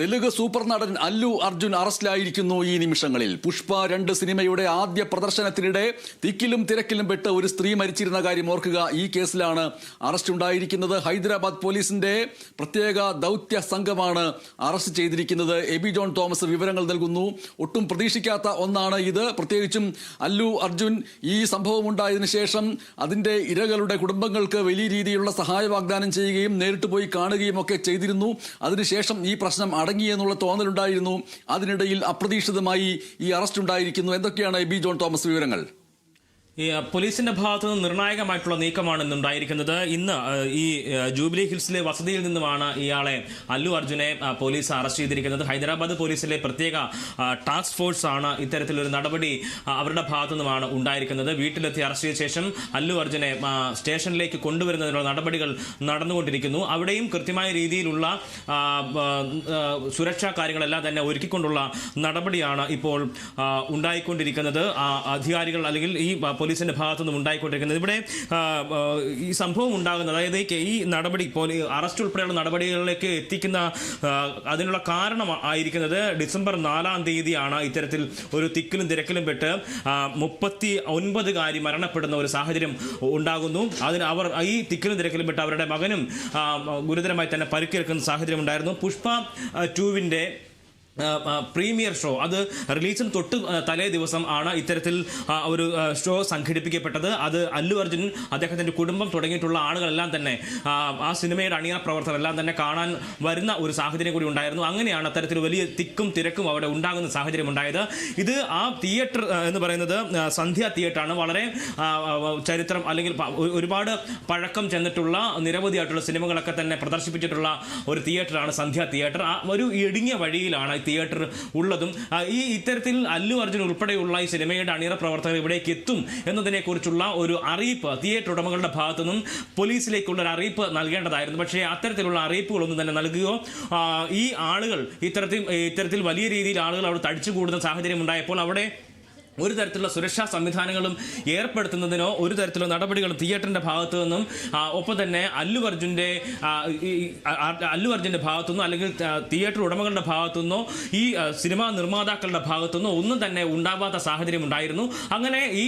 Telugu super നടൻ അല്ലു അർജുൻ അറസ്റ്റിലായിരിക്കുന്നു ഈ നിമിഷങ്ങളിൽ. പുഷ്പ രണ്ട് സിനിമയുടെ ആദ്യ പ്രദർശനത്തിനിടെ തിക്കിലും തിരക്കിലും പെട്ട് ഒരു സ്ത്രീ മരിച്ചിരുന്ന കാര്യം ഓർക്കുക. ഈ കേസിലാണ് അറസ്റ്റ് ഉണ്ടായിരിക്കുന്നത്. ഹൈദരാബാദ് പോലീസിന്റെ പ്രത്യേക ദൗത്യ സംഘമാണ് അറസ്റ്റ് ചെയ്തിരിക്കുന്നത്. എബി ജോൺ തോമസ് വിവരങ്ങൾ നൽകുന്നു. ഒട്ടും പ്രതീക്ഷിക്കാത്ത ഒന്നാണ് ഇത്. പ്രത്യേകിച്ചും അല്ലു അർജുൻ ഈ സംഭവം ഉണ്ടായതിനു ശേഷം അതിന്റെ ഇരകളുടെ കുടുംബങ്ങൾക്ക് വലിയ രീതിയിലുള്ള സഹായ വാഗ്ദാനം ചെയ്യുകയും നേരിട്ട് പോയി കാണുകയും ഒക്കെ ചെയ്തിരുന്നു. അതിനുശേഷം ഈ പ്രശ്നം അടങ്ങി എന്നുള്ള തോന്നലുണ്ടായിരുന്നു. അതിനിടയിൽ അപ്രതീക്ഷിതമായി ഈ അറസ്റ്റ് ഉണ്ടായിരിക്കുന്നു. എന്തൊക്കെയാണ് ബി ജോൺ തോമസ് വിവരങ്ങൾ? പോലീസിന്റെ ഭാഗത്ത് നിന്ന് നിർണായകമായിട്ടുള്ള നീക്കമാണ് ഇന്നുണ്ടായിരിക്കുന്നത് ഇന്ന് ഈ ജൂബിലി ഹിൽസിലെ വസതിയിൽ നിന്നുമാണ് ഇയാളെ അല്ലു അർജുനെ പോലീസ് അറസ്റ്റ് ചെയ്തിരിക്കുന്നത്. ഹൈദരാബാദ് പോലീസിലെ പ്രത്യേക ടാസ്ക് ഫോഴ്സ് ആണ് ഇത്തരത്തിലൊരു നടപടി അവരുടെ ഭാഗത്തു നിന്നുമാണ് ഉണ്ടായിരിക്കുന്നത്. വീട്ടിലെത്തി അറസ്റ്റ് ചെയ്ത ശേഷം അല്ലു അർജുനെ സ്റ്റേഷനിലേക്ക് കൊണ്ടുവരുന്നതിനുള്ള നടപടികൾ നടന്നുകൊണ്ടിരിക്കുന്നു. അവിടെയും കൃത്യമായ രീതിയിലുള്ള സുരക്ഷാ കാര്യങ്ങളെല്ലാം തന്നെ ഒരുക്കിക്കൊണ്ടുള്ള നടപടിയാണ് ഇപ്പോൾ ഉണ്ടായിക്കൊണ്ടിരിക്കുന്നത്. അധികാരികൾ അല്ലെങ്കിൽ ഈ പോലീസിന്റെ ഭാഗത്തു നിന്നും ഉണ്ടായിക്കൊണ്ടിരിക്കുന്നത്. ഇവിടെ ഈ സംഭവം ഉണ്ടാകുന്നത് അതായത് ഈ നടപടി അറസ്റ്റ് ഉൾപ്പെടെയുള്ള നടപടികളിലേക്ക് എത്തിക്കുന്ന അതിനുള്ള കാരണം ആയിരിക്കുന്നത് ഡിസംബർ നാലാം തീയതിയാണ് ഇത്തരത്തിൽ ഒരു തിക്കിലും തിരക്കിലും പെട്ട് മുപ്പത്തി ഒൻപതുകാരി മരണപ്പെടുന്ന ഒരു സാഹചര്യം ഉണ്ടാകുന്നു. അതിന് അവർ ഈ തിക്കിലും തിരക്കിലും പെട്ട് അവരുടെ മകനും ഗുരുതരമായി തന്നെ പരിക്കേൽക്കുന്ന സാഹചര്യം ഉണ്ടായിരുന്നു. പുഷ്പ ടൂവിന്റെ പ്രീമിയർ ഷോ. അത് റിലീസിന് തൊട്ട് തലേ ദിവസം ആണ് ഇത്തരത്തിൽ ഒരു ഷോ സംഘടിപ്പിക്കപ്പെട്ടത്. അത് അല്ലു അർജുൻ അദ്ദേഹത്തിന്റെ കുടുംബം തുടങ്ങിയിട്ടുള്ള ആളുകളെല്ലാം തന്നെ ആ, സിനിമയുടെ അണിയറ പ്രവർത്തകരെല്ലാം തന്നെ കാണാൻ വരുന്ന ഒരു സാഹചര്യം കൂടി ഉണ്ടായിരുന്നു. അങ്ങനെയാണ് അത്തരത്തിൽ വലിയ തിക്കും തിരക്കും അവിടെ ഉണ്ടാകുന്ന സാഹചര്യം ഉണ്ടായത്. ഇത് ആ തിയേറ്റർ എന്ന് പറയുന്നത് സന്ധ്യ തിയേറ്ററാണ്. വളരെ ചരിത്രം അല്ലെങ്കിൽ ഒരുപാട് പഴക്കം ചെന്നിട്ടുള്ള നിരവധിയായിട്ടുള്ള സിനിമകളൊക്കെ തന്നെ പ്രദർശിപ്പിച്ചിട്ടുള്ള ഒരു തിയേറ്ററാണ് സന്ധ്യ തിയേറ്റർ. ഒരു ഇടുങ്ങിയ വഴിയിലാണ് തിയേറ്റർ ഉള്ളതും ഈ ഇത്തരത്തിൽ അല്ലു അർജുൻ ഉൾപ്പെടെയുള്ള ഈ സിനിമയുടെ അണിയറ പ്രവർത്തകർ ഇവിടേക്ക് എത്തും എന്നതിനെക്കുറിച്ചുള്ള ഒരു അറിയിപ്പ് തിയേറ്റർ ഉടമകളുടെ ഭാഗത്തു നിന്നും പോലീസിലേക്കുള്ള ഒരു അറിയിപ്പ് നൽകേണ്ടതായിരുന്നു. പക്ഷേ അത്തരത്തിലുള്ള അറിയിപ്പുകളൊന്നും തന്നെ നൽകുകയോ ഈ ആളുകൾ ഇത്തരത്തിൽ ഇത്തരത്തിൽ വലിയ രീതിയിൽ ആളുകൾ അവിടെ തടിച്ചു കൂടുന്ന സാഹചര്യം ഉണ്ടായപ്പോൾ അവിടെ ഒരു തരത്തിലുള്ള സുരക്ഷാ സംവിധാനങ്ങളും ഏർപ്പെടുത്തുന്നതിനോ ഒരു തരത്തിലുള്ള നടപടികളും തിയേറ്ററിന്റെ ഭാഗത്തു നിന്നും ഒപ്പം തന്നെ അല്ലു അർജുന്റെ അല്ലു അർജുന്റെ ഭാഗത്തു നിന്നോ അല്ലെങ്കിൽ തിയേറ്റർ ഉടമകളുടെ ഭാഗത്തു നിന്നോ ഈ സിനിമാ നിർമ്മാതാക്കളുടെ ഭാഗത്തു നിന്നോ ഒന്നും തന്നെ ഉണ്ടാവാത്ത സാഹചര്യം ഉണ്ടായിരുന്നു. അങ്ങനെ ഈ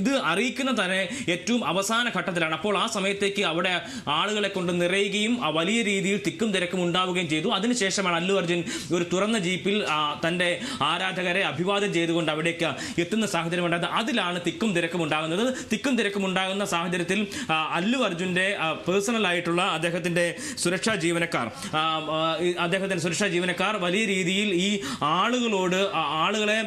ഇത് അറിയിക്കുന്ന തന്നെ ഏറ്റവും അവസാന ഘട്ടത്തിലാണ്. അപ്പോൾ ആ സമയത്തേക്ക് അവിടെ ആളുകളെ കൊണ്ട് നിറയുകയും വലിയ രീതിയിൽ തിക്കും തിരക്കും ഉണ്ടാവുകയും ചെയ്തു. അതിനുശേഷമാണ് അല്ലു അർജുൻ ഒരു തുറന്ന ജീപ്പിൽ തന്റെ ആരാധകരെ അഭിവാദ്യം ചെയ്തുകൊണ്ട് അവിടേക്ക് എത്തുന്ന സാഹചര്യം ഉണ്ടായത്. അതിലാണ് തിക്കും തിരക്കും ഉണ്ടാകുന്നത്. തിക്കും തിരക്കും ഉണ്ടാകുന്ന സാഹചര്യത്തിൽ അല്ലു അർജുന്റെ പേഴ്സണൽ ആയിട്ടുള്ള അദ്ദേഹത്തിന്റെ സുരക്ഷാ ജീവനക്കാർ അദ്ദേഹത്തിന്റെ സുരക്ഷാ ജീവനക്കാർ വലിയ രീതിയിൽ ഈ ആളുകളോട് ആളുകളെ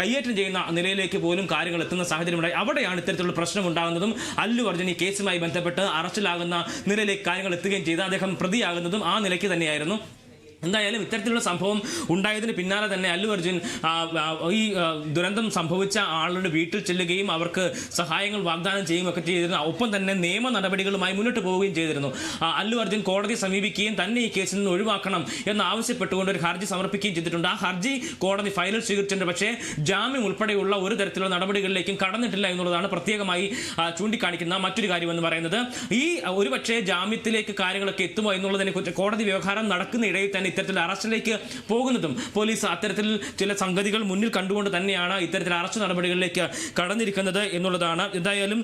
കയ്യേറ്റം ചെയ്യുന്ന നിലയിലേക്ക് പോലും കാര്യങ്ങൾ എത്തുന്ന സാഹചര്യം ഉണ്ടായി. അവിടെയാണ് ഇത്തരത്തിലുള്ള പ്രശ്നം ഉണ്ടാകുന്നതും അല്ലു അർജുൻ ഈ കേസുമായി ബന്ധപ്പെട്ട് അറസ്റ്റിലാകുന്ന നിലയിലേക്ക് കാര്യങ്ങൾ എത്തുകയും ചെയ്ത് അദ്ദേഹം പ്രതിയാകുന്നതും ആ നിലയ്ക്ക് തന്നെയായിരുന്നു. എന്തായാലും ഇത്തരത്തിലുള്ള സംഭവം ഉണ്ടായതിന് പിന്നാലെ തന്നെ അല്ലു അർജുൻ ഈ ദുരന്തം സംഭവിച്ച ആളുടെ വീട്ടിൽ ചെല്ലുകയും അവർക്ക് സഹായങ്ങൾ വാഗ്ദാനം ചെയ്യുകയും ഒക്കെ ചെയ്തിരുന്നു. ഒപ്പം തന്നെ നിയമ നടപടികളുമായി മുന്നോട്ട് പോവുകയും ചെയ്തിരുന്നു. അല്ലു അർജുൻ കോടതി സമീപിക്കുകയും തന്നെ ഈ കേസിൽ നിന്ന് ഒഴിവാക്കണം എന്ന് ആവശ്യപ്പെട്ടുകൊണ്ട് ഒരു ഹർജി സമർപ്പിക്കുകയും ചെയ്തിട്ടുണ്ട്. ആ ഹർജി കോടതി ഫയലിൽ സ്വീകരിച്ചിട്ടുണ്ട്. പക്ഷേ ജാമ്യം ഉൾപ്പെടെയുള്ള ഒരു തരത്തിലുള്ള നടപടികളിലേക്കും കടന്നിട്ടില്ല എന്നുള്ളതാണ് പ്രത്യേകമായി ചൂണ്ടിക്കാണിക്കുന്ന മറ്റൊരു കാര്യം എന്ന് പറയുന്നത്. ഈ ഒരുപക്ഷേ ജാമ്യത്തിലേക്ക് കാര്യങ്ങളൊക്കെ എത്തുമോ എന്നുള്ളതിനെ കുറിച്ച് കോടതി വ്യവഹാരം നടക്കുന്ന ഇടയിൽ തന്നെ ഇത്തരത്തിൽ അറസ്റ്റിലേക്ക് പോകുന്നതും പോലീസ് അത്തരത്തിൽ ചില സംഗതികൾ മുന്നിൽ കണ്ടുകൊണ്ട് തന്നെയാണ് ഇത്തരത്തിൽ അറസ്റ്റ് നടപടികളിലേക്ക് കടന്നിരിക്കുന്നത് എന്നുള്ളതാണ്. എന്തായാലും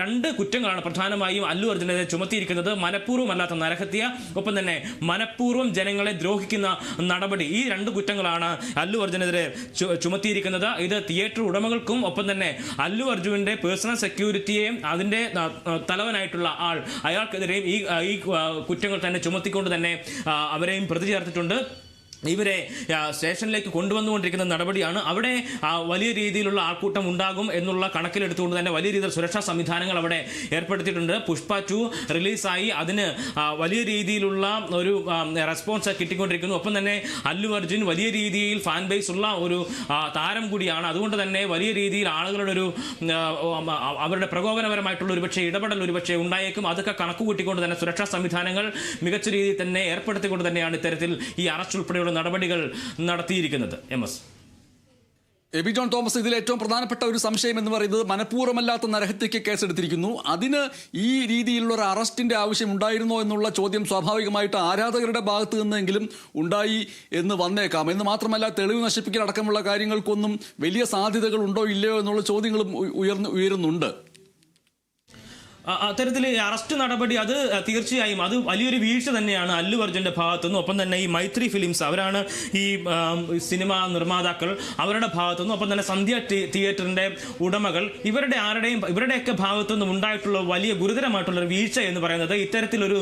രണ്ട് കുറ്റങ്ങളാണ് പ്രധാനമായും അല്ലു അർജുനെതിരെ ചുമത്തിയിരിക്കുന്നത്. മനഃപൂർവമല്ലാത്ത നരഹത്യ ഒപ്പം തന്നെ മനഃപൂർവം ജനങ്ങളെ ദ്രോഹിക്കുന്ന നടപടി. ഈ രണ്ട് കുറ്റങ്ങളാണ് അല്ലു അർജുനെതിരെ ചുമത്തിയിരിക്കുന്നത്. ഇത് തിയേറ്റർ ഉടമകൾക്കും ഒപ്പം തന്നെ അല്ലു അർജുവിന്റെ പേഴ്സണൽ സെക്യൂരിറ്റിയെയും ആ, തലവനായിട്ടുള്ള ആൾ അയാൾക്കെതിരെയും ഈ ഈ കുറ്റങ്ങൾ തന്നെ ചുമത്തിക്കൊണ്ട് തന്നെ അവരെയും പ്രതി ചേർത്തിട്ടുണ്ട് ഇവരെ സ്റ്റേഷനിലേക്ക് കൊണ്ടുവന്നുകൊണ്ടിരിക്കുന്ന നടപടിയാണ് അവിടെ വലിയ രീതിയിലുള്ള ആൾക്കൂട്ടം ഉണ്ടാകും എന്നുള്ള കണക്കിലെടുത്തുകൊണ്ട് തന്നെ വലിയ രീതിയിൽ സുരക്ഷാ സംവിധാനങ്ങൾ അവിടെ ഏർപ്പെടുത്തിയിട്ടുണ്ട്. പുഷ്പ ടു റിലീസായി. അതിന് വലിയ രീതിയിലുള്ള ഒരു റെസ്പോൺസ് കിട്ടിക്കൊണ്ടിരിക്കുന്നു. ഒപ്പം തന്നെ അല്ലു അർജുൻ വലിയ രീതിയിൽ ഫാൻ ബേസ് ഉള്ള ഒരു താരം കൂടിയാണ്. അതുകൊണ്ട് തന്നെ വലിയ രീതിയിൽ ആളുകളുടെ ഒരു അവരുടെ പ്രകോപനപരമായിട്ടുള്ള ഒരുപക്ഷെ ഇടപെടൽ ഒരുപക്ഷെ ഉണ്ടായേക്കും. അതൊക്കെ കണക്ക് കൂട്ടിക്കൊണ്ട് തന്നെ സുരക്ഷാ സംവിധാനങ്ങൾ മികച്ച രീതിയിൽ തന്നെ ഏർപ്പെടുത്തിക്കൊണ്ട് തന്നെയാണ് ഇത്തരത്തിൽ ഈ അറസ്റ്റ് ഉൾപ്പെടെയുള്ള നടപടികൾ നടത്തിയിരിക്കുന്നത്. M S. Aby John Thomas ഇതിൽ ഏറ്റവും പ്രധാനപ്പെട്ട ഒരു സംശയം എന്ന് പറയുന്നത് മനഃപൂർവമല്ലാത്ത നരഹത്യക്ക് കേസെടുത്തിരിക്കുന്നു. അതിന് ഈ രീതിയിലുള്ള ഒരു അറസ്റ്റിന്റെ ആവശ്യം ഉണ്ടായിരുന്നോ എന്നുള്ള ചോദ്യം സ്വാഭാവികമായിട്ട് ആരാധകരുടെ ഭാഗത്തു നിന്നെങ്കിലും ഉണ്ടായി എന്ന് വന്നേക്കാം. എന്ന് മാത്രമല്ല തെളിവ് നശിപ്പിക്കൽ അടക്കമുള്ള കാര്യങ്ങൾക്കൊന്നും വലിയ സാധ്യതകൾ ഉണ്ടോ ഇല്ലയോ എന്നുള്ള ചോദ്യങ്ങളും ഉയർന്നു ഉയരുന്നുണ്ട്. അത്തരത്തിൽ അറസ്റ്റ് നടപടി അത് തീർച്ചയായും അത് വലിയൊരു വീഴ്ച തന്നെയാണ് അല്ലു അർജുന്റെ ഭാഗത്തുനിന്നും. ഒപ്പം തന്നെ ഈ മൈത്രി ഫിലിംസ് അവരാണ് ഈ സിനിമ നിർമ്മാതാക്കൾ അവരുടെ ഭാഗത്തുനിന്നും. ഒപ്പം തന്നെ സന്ധ്യ തിയേറ്ററിന്റെ ഉടമകൾ ഇവരുടെ ആരുടെയും ഇവരുടെയൊക്കെ ഭാഗത്തുനിന്നും ഉണ്ടായിട്ടുള്ള വലിയ ഗുരുതരമായിട്ടുള്ളൊരു വീഴ്ച എന്ന് പറയുന്നത് ഇത്തരത്തിലൊരു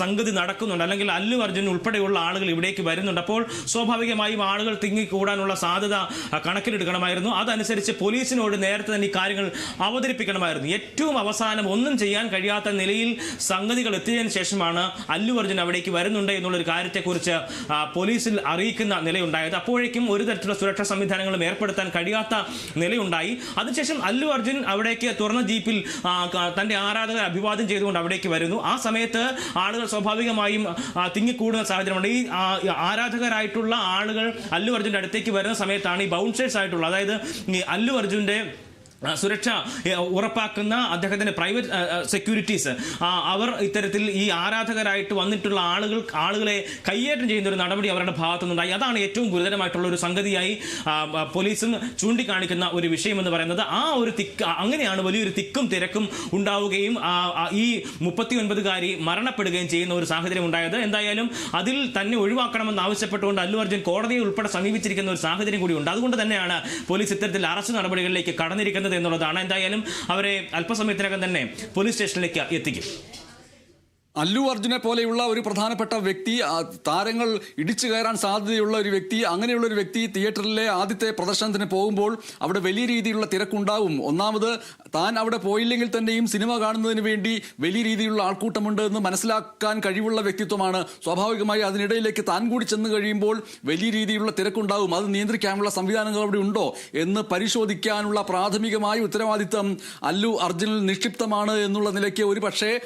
സംഗതി നടക്കുന്നുണ്ട്. അല്ലെങ്കിൽ അല്ലു അർജുൻ ഉൾപ്പെടെയുള്ള ആളുകൾ ഇവിടേക്ക് വരുന്നുണ്ട്. അപ്പോൾ സ്വാഭാവികമായും ആളുകൾ തിങ്ങിക്കൂടാനുള്ള സാധ്യത കണക്കിലെടുക്കണമായിരുന്നു. അതനുസരിച്ച് പോലീസിനോട് നേരത്തെ തന്നെ ഈ കാര്യങ്ങൾ അവതരിപ്പിക്കണമായിരുന്നു. ഏറ്റവും അവസാനം ഒന്നും ചെയ്യാൻ കഴിയാത്ത നിലയിൽ സംഗതികൾ എത്തിയതിനു ശേഷമാണ് അല്ലു അർജുൻ അവിടേക്ക് വരുന്നുണ്ട് എന്നുള്ളൊരു കാര്യത്തെക്കുറിച്ച് പോലീസിൽ അറിയിക്കുന്ന നിലയുണ്ടായത്. അപ്പോഴേക്കും ഒരു തരത്തിലുള്ള സുരക്ഷാ സംവിധാനങ്ങളും ഏർപ്പെടുത്താൻ കഴിയാത്ത നിലയുണ്ടായി. അതിനുശേഷം അല്ലു അർജുൻ അവിടേക്ക് തുറന്ന ജീപ്പിൽ തന്റെ ആരാധകരെ അഭിവാദ്യം ചെയ്തുകൊണ്ട് അവിടേക്ക് വരുന്നു. ആ സമയത്ത് ആളുകൾ സ്വാഭാവികമായും തിങ്ങിക്കൂടുന്ന സാഹചര്യമുണ്ട്. ഈ ആരാധകരായിട്ടുള്ള ആളുകൾ അല്ലു അർജുന്റെ അടുത്തേക്ക് വരുന്ന സമയത്താണ് ഈ ബൗൺസേഴ്സ് ആയിട്ടുള്ള അതായത് അല്ലു അർജുന്റെ ആ, സുരക്ഷ ഉറപ്പാക്കുന്ന അദ്ദേഹത്തിന്റെ പ്രൈവറ്റ് സെക്യൂരിറ്റീസ് അവർ ഇത്തരത്തിൽ ഈ ആരാധകരായിട്ട് വന്നിട്ടുള്ള ആളുകൾ ആളുകളെ കയ്യേറ്റം ചെയ്യുന്ന ഒരു നടപടി അവരുടെ ഭാഗത്തുനിന്നുണ്ടായി. അതാണ് ഏറ്റവും ഗുരുതരമായിട്ടുള്ള ഒരു സംഗതിയായി പോലീസും ചൂണ്ടിക്കാണിക്കുന്ന ഒരു വിഷയം എന്ന് പറയുന്നത്. ആ ഒരു തിക്ക് അങ്ങനെയാണ് വലിയൊരു തിക്കും തിരക്കും ഉണ്ടാവുകയും ഈ മുപ്പത്തി ഒൻപതുകാരി മരണപ്പെടുകയും ചെയ്യുന്ന ഒരു സാഹചര്യം ഉണ്ടായത്. എന്തായാലും അതിൽ തന്നെ ഒഴിവാക്കണമെന്ന് ആവശ്യപ്പെട്ടുകൊണ്ട് അല്ലു അർജുൻ കോടതിയെ ഉൾപ്പെടെ സമീപിച്ചിരിക്കുന്ന ഒരു സാഹചര്യം കൂടിയുണ്ട് അതുകൊണ്ട് തന്നെയാണ് പോലീസ് ഇത്തരത്തിൽ അറസ്റ്റ് നടപടികളിലേക്ക് കടന്നിരിക്കുന്നത്. എന്നുള്ളതാണ്. എന്തായാലും അവരെ അല്പസമയത്തിനകം തന്നെ പോലീസ് സ്റ്റേഷനിലേക്ക് എത്തിക്കും. അല്ലു അർജുനെ പോലെയുള്ള ഒരു പ്രധാനപ്പെട്ട വ്യക്തി താരങ്ങൾ ഇടിച്ചു കയറാൻ സാധ്യതയുള്ള ഒരു വ്യക്തി അങ്ങനെയുള്ള ഒരു വ്യക്തി തിയേറ്ററിലെ ആദ്യത്തെ പ്രദർശനത്തിന് പോകുമ്പോൾ അവിടെ വലിയ രീതിയിലുള്ള തിരക്കുണ്ടാവും. ഒന്നാമത് താൻ അവിടെ പോയില്ലെങ്കിൽ തന്നെയും സിനിമ കാണുന്നതിന് വേണ്ടി വലിയ രീതിയിലുള്ള ആൾക്കൂട്ടമുണ്ട് എന്ന് മനസ്സിലാക്കാൻ കഴിവുള്ള വ്യക്തിത്വമാണ്. സ്വാഭാവികമായി അതിനിടയിലേക്ക് താൻ കൂടി ചെന്ന് കഴിയുമ്പോൾ വലിയ രീതിയിലുള്ള തിരക്കുണ്ടാവും. അത് നിയന്ത്രിക്കാനുള്ള സംവിധാനങ്ങൾ അവിടെ ഉണ്ടോ എന്ന് പരിശോധിക്കാനുള്ള പ്രാഥമികമായ ഉത്തരവാദിത്തം അല്ലു അർജുനിൽ നിക്ഷിപ്തമാണ് എന്നുള്ള നിലയ്ക്ക് ഒരു പക്ഷേ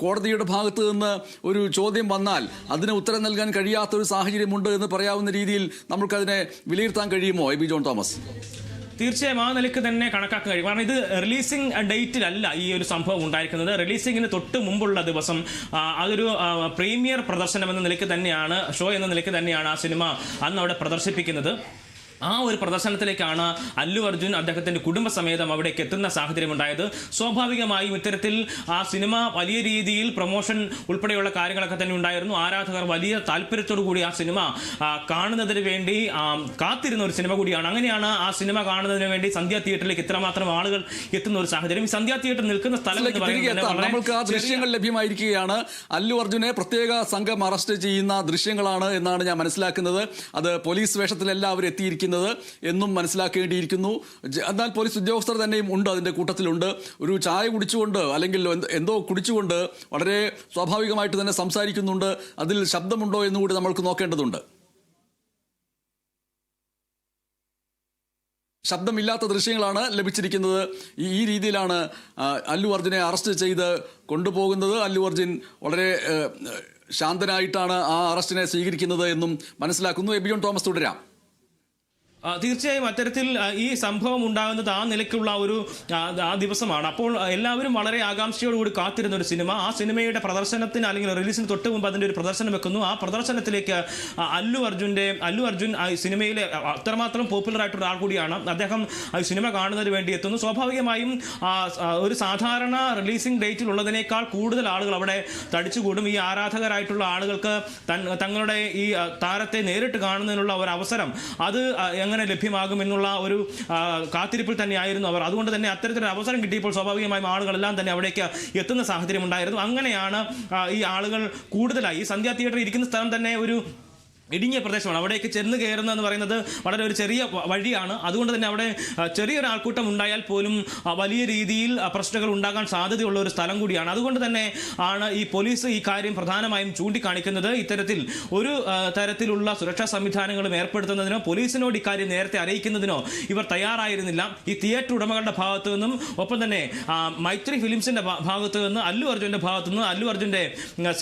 കോടതിയുടെ ഭാഗത്ത് നിന്ന് ഒരു ചോദ്യം വന്നാൽ അതിന് ഉത്തരം നൽകാൻ കഴിയാത്തൊരു സാഹചര്യമുണ്ട് എന്ന് പറയാവുന്ന രീതിയിൽ നമുക്കതിനെ വിലയിരുത്താൻ കഴിയുമോ? എ. ബി. John Thomas. തീർച്ചയായും ആ നിലയ്ക്ക് തന്നെ കണക്കാക്കാൻ കഴിയും. കാരണം ഇത് റിലീസിംഗ് ഡേറ്റിലല്ല ഈ ഒരു സംഭവം ഉണ്ടായിരിക്കുന്നത്. റിലീസിംഗിന് തൊട്ട് മുമ്പുള്ള ദിവസം അതൊരു പ്രീമിയർ പ്രദർശനം എന്ന നിലയ്ക്ക് തന്നെയാണ് ഷോ എന്ന നിലയ്ക്ക് തന്നെയാണ് ആ സിനിമ അന്ന് അവിടെ പ്രദർശിപ്പിക്കുന്നത്. ആ ഒരു പ്രദർശനത്തിലേക്കാണ് അല്ലു അർജുൻ അദ്ദേഹത്തിന്റെ കുടുംബസമേതം അവിടേക്ക് എത്തുന്ന സാഹചര്യം ഉണ്ടായത് സ്വാഭാവികമായും ഇത്തരത്തിൽ ആ സിനിമ വലിയ രീതിയിൽ പ്രൊമോഷൻ ഉൾപ്പെടെയുള്ള കാര്യങ്ങളൊക്കെ തന്നെ ഉണ്ടായിരുന്നു. ആരാധകർ വലിയ താല്പര്യത്തോടു കൂടി ആ സിനിമ കാണുന്നതിന് വേണ്ടി കാത്തിരുന്ന ഒരു സിനിമ കൂടിയാണ്. അങ്ങനെയാണ് ആ സിനിമ കാണുന്നതിന് വേണ്ടി സന്ധ്യ തിയേറ്ററിലേക്ക് ഇത്രമാത്രം ആളുകൾ എത്തുന്ന ഒരു സാഹചര്യം. ഈ സന്ധ്യ തിയേറ്റർ നിൽക്കുന്ന സ്ഥലം നമ്മൾക്ക് ആ ദൃശ്യങ്ങൾ ലഭ്യമായിരിക്കുകയാണ്. അല്ലു അർജുനെ പ്രത്യേക സംഘം അറസ്റ്റ് ചെയ്യുന്ന ദൃശ്യങ്ങളാണ് എന്നാണ് ഞാൻ മനസ്സിലാക്കുന്നത്. അത് പോലീസ് വേഷത്തിലല്ല അവർ എത്തിയിരിക്കുന്നത് എന്നും മനസ്സിലാക്കേണ്ടിയിരിക്കുന്നു. എന്നാൽ പോലീസ് ഉദ്യോഗസ്ഥർ തന്നെയും ഉണ്ട് അതിന്റെ കൂട്ടത്തിലുണ്ട്. ഒരു ചായ കുടിച്ചുകൊണ്ട് അല്ലെങ്കിൽ എന്തോ കുടിച്ചുകൊണ്ട് വളരെ സ്വാഭാവികമായിട്ട് തന്നെ സംസാരിക്കുന്നുണ്ട്. അതിൽ ശബ്ദമുണ്ടോ എന്ന് കൂടി നമ്മൾക്ക് നോക്കേണ്ടതുണ്ട്. ശബ്ദമില്ലാത്ത ദൃശ്യങ്ങളാണ് ലഭിച്ചിരിക്കുന്നത്. ഈ രീതിയിലാണ് അല്ലു അർജുനെ അറസ്റ്റ് ചെയ്ത് കൊണ്ടുപോകുന്നത്. അല്ലു അർജുൻ വളരെ ശാന്തനായിട്ടാണ് ആ അറസ്റ്റിനെ സ്വീകരിക്കുന്നത് എന്നും മനസ്സിലാക്കുന്നു. എബിയോൺ തോമസ് തുടരാം. തീർച്ചയായും അത്തരത്തിൽ ഈ സംഭവം ഉണ്ടാകുന്നത് ആ നിലയ്ക്കുള്ള ഒരു ആ, ദിവസമാണ്. അപ്പോൾ എല്ലാവരും വളരെ ആകാംക്ഷയോടുകൂടി കാത്തിരുന്ന ഒരു സിനിമ. ആ സിനിമയുടെ പ്രദർശനത്തിന് അല്ലെങ്കിൽ റിലീസിന് തൊട്ട് മുമ്പ് അതിന്റെ ഒരു പ്രദർശനം വെക്കുന്നു. ആ പ്രദർശനത്തിലേക്ക് അല്ലു അർജുന്റെ അല്ലു അർജുൻ ആ സിനിമയിലെ അത്രമാത്രം പോപ്പുലർ ആയിട്ടുള്ള ആൾ കൂടിയാണ്. അദ്ദേഹം ആ സിനിമ കാണുന്നതിന് വേണ്ടി എത്തുന്നു. സ്വാഭാവികമായും ഒരു സാധാരണ റിലീസിംഗ് ഡേറ്റിൽ ഉള്ളതിനേക്കാൾ കൂടുതൽ ആളുകൾ അവിടെ തടിച്ചുകൂടും. ഈ ആരാധകരായിട്ടുള്ള ആളുകൾക്ക് തങ്ങളുടെ ഈ താരത്തെ നേരിട്ട് കാണുന്നതിനുള്ള ഒരു അവസരം. അത് ആ, എങ്ങനെ ലഭ്യമാകും എന്നുള്ള ഒരു കാത്തിരിപ്പിൽ തന്നെയായിരുന്നു അവർ. അതുകൊണ്ട് തന്നെ അത്തരത്തിലൊരു അവസരം കിട്ടിയപ്പോൾ സ്വാഭാവികമായും ആളുകളെല്ലാം തന്നെ അവിടേക്ക് എത്തുന്ന സാഹചര്യം ഉണ്ടായിരുന്നു. അങ്ങനെയാണ് ഈ ആളുകൾ കൂടുതലായി. ഈ സന്ധ്യ തിയേറ്റർ ഇരിക്കുന്ന സ്ഥലം തന്നെ ഒരു ഇടുങ്ങിയ പ്രദേശമാണ്. അവിടേക്ക് ചെന്ന് കയറുന്ന എന്ന് പറയുന്നത് വളരെ ഒരു ചെറിയ വഴിയാണ്. അതുകൊണ്ട് തന്നെ അവിടെ ചെറിയൊരു ആൾക്കൂട്ടം ഉണ്ടായാൽ പോലും വലിയ രീതിയിൽ പ്രശ്നങ്ങൾ ഉണ്ടാകാൻ സാധ്യതയുള്ള ഒരു സ്ഥലം കൂടിയാണ്. അതുകൊണ്ട് തന്നെ ആണ് ഈ പോലീസ് ഈ കാര്യം പ്രധാനമായും ചൂണ്ടിക്കാണിക്കുന്നത്. ഇത്തരത്തിൽ ഒരു തരത്തിലുള്ള സുരക്ഷാ സംവിധാനങ്ങളും ഏർപ്പെടുത്തുന്നതിനോ പോലീസിനോട് ഇക്കാര്യം നേരത്തെ അറിയിക്കുന്നതിനോ ഇവർ തയ്യാറായിരുന്നില്ല. ഈ തിയേറ്റർ ഉടമകളുടെ ഭാഗത്തു നിന്നും ഒപ്പം തന്നെ മൈത്രി ഫിലിംസിന്റെ ഭാഗത്തു നിന്ന് അല്ലു അർജുന്റെ ഭാഗത്തു നിന്ന് അല്ലു അർജുന്റെ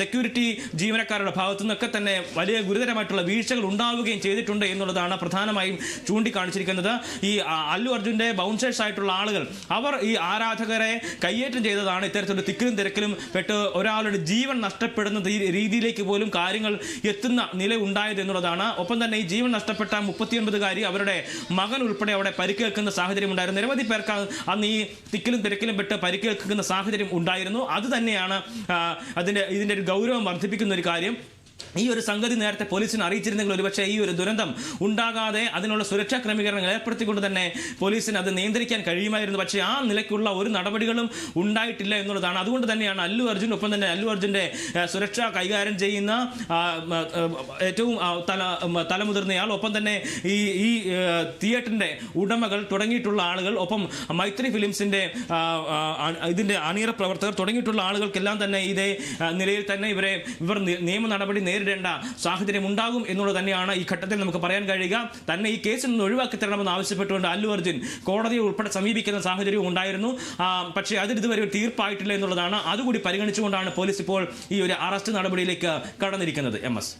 സെക്യൂരിറ്റി ജീവനക്കാരുടെ ഭാഗത്തു നിന്നൊക്കെ തന്നെ വലിയ ഗുരുതരമായിട്ടുള്ള തരത്തിലുള്ള വീഴ്ചകൾ ഉണ്ടാവുകയും ചെയ്തിട്ടുണ്ട് എന്നുള്ളതാണ് പ്രധാനമായും ചൂണ്ടിക്കാണിച്ചിരിക്കുന്നത്. ഈ അല്ലു അർജുന്റെ ബൗൺസേഴ്സ് ആയിട്ടുള്ള ആളുകൾ അവർ ഈ ആരാധകരെ കയ്യേറ്റം ചെയ്തതാണ്. ഇത്തരത്തിലൊരു തിക്കിലും തിരക്കിലും പെട്ട് ഒരാളുടെ ജീവൻ നഷ്ടപ്പെടുന്ന രീതിയിലേക്ക് പോലും കാര്യങ്ങൾ എത്തുന്ന നില ഉണ്ടായത് എന്നുള്ളതാണ്. ഒപ്പം തന്നെ ഈ ജീവൻ നഷ്ടപ്പെട്ട മുപ്പത്തിയൊൻപതുകാരി അവരുടെ മകൻ ഉൾപ്പെടെ അവിടെ പരിക്കേൽക്കുന്ന സാഹചര്യം ഉണ്ടായിരുന്നു. നിരവധി പേർക്ക് അന്ന് ഈ തിക്കിലും തിരക്കിലും പെട്ട് പരിക്കേൽക്കുന്ന സാഹചര്യം ഉണ്ടായിരുന്നു. അത് തന്നെയാണ് അതിന്റെ ഇതിന്റെ ഒരു ഗൗരവം വർദ്ധിപ്പിക്കുന്ന ഒരു കാര്യം. ഈ ഒരു സംഗതി നേരത്തെ പോലീസിനെ അറിയിച്ചിരുന്നെങ്കിൽ ഒരുപക്ഷെ ഈ ഒരു ദുരന്തം ഉണ്ടാകാതെ അതിനുള്ള സുരക്ഷാ ക്രമീകരണങ്ങൾ ഏർപ്പെടുത്തിക്കൊണ്ട് തന്നെ പോലീസിന് അത് നിയന്ത്രിക്കാൻ കഴിയുമായിരുന്നു. പക്ഷേ ആ നിലയ്ക്കുള്ള ഒരു നടപടികളും ഉണ്ടായിട്ടില്ല എന്നുള്ളതാണ്. അതുകൊണ്ട് തന്നെയാണ് അല്ലു അർജുൻ ഒപ്പം തന്നെ അല്ലു അർജുന്റെ സുരക്ഷ കൈകാര്യം ചെയ്യുന്ന ഏറ്റവും തല തലമുതിർന്നയാൾ ഒപ്പം തന്നെ ഈ ഈ തിയേറ്ററിന്റെ ഉടമകൾ തുടങ്ങിയിട്ടുള്ള ആളുകൾ ഒപ്പം മൈത്രി ഫിലിംസിന്റെ ഇതിന്റെ അണിയറ പ്രവർത്തകർ തുടങ്ങിയിട്ടുള്ള ആളുകൾക്കെല്ലാം തന്നെ ഇതേ നിലയിൽ തന്നെ ഇവരെ ഇവർ നിയമ നടപടി നേരിടേണ്ട സാഹചര്യം ഉണ്ടാകും എന്നുള്ളത് തന്നെയാണ് ഈ ഘട്ടത്തിൽ നമുക്ക് പറയാൻ കഴിയുക. തന്നെ ഈ കേസിൽ നിന്ന് ഒഴിവാക്കി തരണമെന്ന് ആവശ്യപ്പെട്ടുകൊണ്ട് അല്ലു അർജുൻ കോടതിയെ ഉൾപ്പെടെ സമീപിക്കുന്ന സാഹചര്യവും ഉണ്ടായിരുന്നു. പക്ഷേ അതിൽ ഇതുവരെ ഒരു തീർപ്പായിട്ടില്ല എന്നുള്ളതാണ്. അതുകൂടി പരിഗണിച്ചുകൊണ്ടാണ് പോലീസ് ഇപ്പോൾ ഈ ഒരു അറസ്റ്റ് നടപടിയിലേക്ക് കടന്നിരിക്കുന്നത്. M S.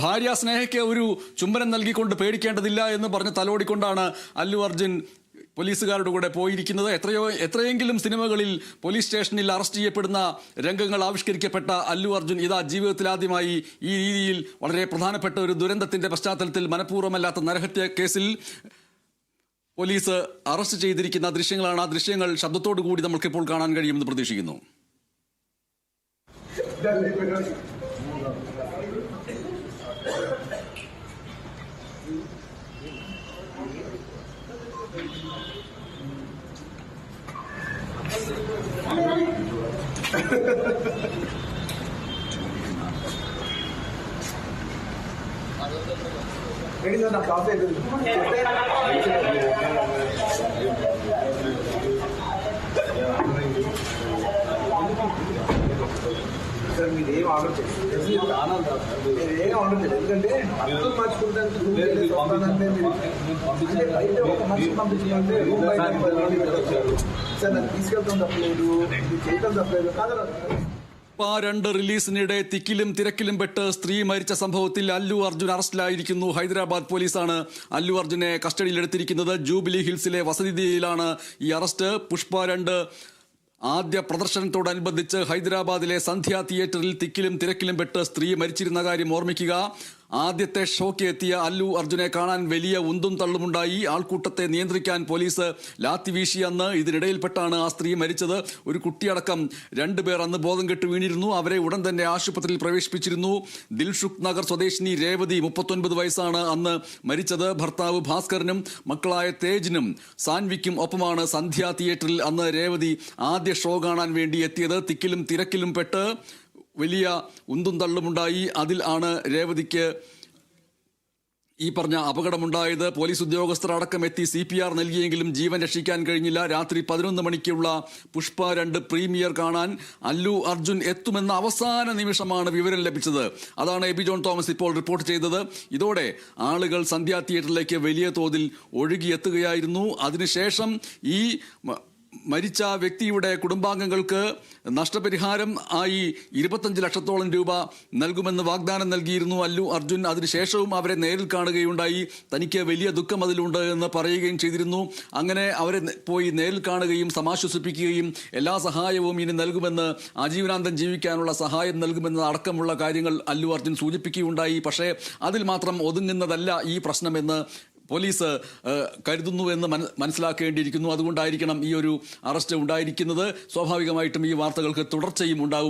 ഭാര്യ സ്നേഹയ്ക്ക് ഒരു ചുംബനം നൽകിക്കൊണ്ട് പേടിക്കേണ്ടതില്ല എന്ന് പറഞ്ഞ് തലോടിക്കൊണ്ടാണ് അല്ലു അർജുൻ പോലീസുകാരുടെ കൂടെ പോയിരിക്കുന്നത്. എത്രയോ എത്രയെങ്കിലും സിനിമകളിൽ പോലീസ് സ്റ്റേഷനിൽ അറസ്റ്റ് ചെയ്യപ്പെടുന്ന രംഗങ്ങൾ ആവിഷ്കരിക്കപ്പെട്ട അല്ലു അർജുൻ ഇതാ ജീവിതത്തിലാദ്യമായി ഈ രീതിയിൽ വളരെ പ്രധാനപ്പെട്ട ഒരു ദുരന്തത്തിന്റെ പശ്ചാത്തലത്തിൽ മനഃപൂർവമല്ലാത്ത നരഹത്യ കേസിൽ പോലീസ് അറസ്റ്റ് ചെയ്തിരിക്കുന്ന ദൃശ്യങ്ങളാണ്. ആ ദൃശ്യങ്ങൾ ശബ്ദത്തോടു കൂടി നമുക്കിപ്പോൾ കാണാൻ കഴിയുമെന്ന് പ്രതീക്ഷിക്കുന്നു. రెడీగా నాకు కాఫీ సార్ మీరు ఏం ఆర్డర్ చేయలేదు మీరు ఏం ఆర్డర్ చేయలేదు ఎందుకంటే అర్థం మార్చుకుంటానికి రూమ్ పంపించాలంటే పంపించాలంటే రూమ్ బయట പാരണ്ട് റിലീസിനിടെ തിക്കിലും തിരക്കിലും പെട്ട് സ്ത്രീ മരിച്ച സംഭവത്തിൽ അല്ലു അർജുൻ അറസ്റ്റിലായിരിക്കുന്നു. ഹൈദരാബാദ് പോലീസാണ് അല്ലു അർജുനെ കസ്റ്റഡിയിലെടുത്തിരിക്കുന്നത്. ജൂബിലി ഹിൽസിലെ വസതിയിലാണ് ഈ അറസ്റ്റ്. പുഷ്പ രണ്ട് ആദ്യ പ്രദർശനത്തോടനുബന്ധിച്ച് ഹൈദരാബാദിലെ സന്ധ്യ തിയേറ്ററിൽ തിക്കിലും തിരക്കിലും പെട്ട് സ്ത്രീ മരിച്ചിരുന്ന കാര്യം ഓർമ്മിക്കുക. ആദ്യത്തെ ഷോക്ക് എത്തിയ അല്ലു അർജുനെ കാണാൻ വലിയ ഉന്തും തള്ളുമുണ്ടായി. ആൾക്കൂട്ടത്തെ നിയന്ത്രിക്കാൻ പോലീസ് ലാത്തി വീശി അന്ന് ഇതിനിടയിൽപ്പെട്ടാണ് ആ സ്ത്രീ മരിച്ചത്. ഒരു കുട്ടിയടക്കം രണ്ടുപേർ അന്ന് ബോധം കെട്ട് വീണിരുന്നു. അവരെ ഉടൻ തന്നെ ആശുപത്രിയിൽ പ്രവേശിപ്പിച്ചിരുന്നു. ദിൽഷുഖ് നഗർ സ്വദേശിനി രേവതി മുപ്പത്തൊൻപത് വയസ്സാണ് അന്ന് മരിച്ചത്. ഭർത്താവ് ഭാസ്കറിനും മക്കളായ തേജിനും സാൻവിക്കും ഒപ്പമാണ് സന്ധ്യ തിയേറ്ററിൽ അന്ന് രേവതി ആദ്യ ഷോ കാണാൻ വേണ്ടി എത്തിയത്. തിക്കിലും തിരക്കിലും പെട്ട് വലിയ ഉന്തും തള്ളുമുണ്ടായി. അതിൽ ആണ് രേവതിക്ക് ഈ പറഞ്ഞ അപകടമുണ്ടായത്. പോലീസ് ഉദ്യോഗസ്ഥർ അടക്കം എത്തി സി പി ആർ നൽകിയെങ്കിലും ജീവൻ രക്ഷിക്കാൻ കഴിഞ്ഞില്ല. രാത്രി പതിനൊന്ന് മണിക്കുള്ള പുഷ്പ രണ്ട് പ്രീമിയർ കാണാൻ അല്ലു അർജുൻ എത്തുമെന്ന അവസാന നിമിഷമാണ് വിവരം ലഭിച്ചത്. അതാണ് എബി ജോൺ തോമസ് ഇപ്പോൾ റിപ്പോർട്ട് ചെയ്തത്. ഇതോടെ ആളുകൾ സന്ധ്യാ തിയേറ്ററിലേക്ക് വലിയ തോതിൽ ഒഴുകിയെത്തുകയായിരുന്നു. അതിനുശേഷം ഈ മരിച്ച വ്യക്തിയുടെ കുടുംബാംഗങ്ങൾക്ക് നഷ്ടപരിഹാരം ആയി ഇരുപത്തഞ്ച് ലക്ഷത്തോളം രൂപ നൽകുമെന്ന് വാഗ്ദാനം നൽകിയിരുന്നു അല്ലു അർജുൻ. അതിനുശേഷവും അവരെ നേരിൽ കാണുകയുണ്ടായി. തനിക്ക് വലിയ ദുഃഖം അതിലുണ്ട് എന്ന് പറയുകയും ചെയ്തിരുന്നു. അങ്ങനെ അവരെ പോയി നേരിൽ കാണുകയും സമാശ്വസിപ്പിക്കുകയും എല്ലാ സഹായവും ഇനി നൽകുമെന്ന് ആജീവനാന്തം ജീവിക്കാനുള്ള സഹായം നൽകുമെന്ന് അടക്കമുള്ള കാര്യങ്ങൾ അല്ലു അർജുൻ സൂചിപ്പിക്കുകയുണ്ടായി. പക്ഷേ അതിൽ മാത്രം ഒതുങ്ങുന്നതല്ല ഈ പ്രശ്നമെന്ന് പോലീസ് കരുതുന്നു എന്ന് മന- മനസ്സിലാക്കേണ്ടിയിരിക്കുന്നു. അതുകൊണ്ടായിരിക്കണം ഈ ഒരു അറസ്റ്റ് ഉണ്ടായിരിക്കുന്നത്. സ്വാഭാവികമായിട്ടും ഈ വാർത്തകൾക്ക് തുടർച്ചയും ഉണ്ടാവും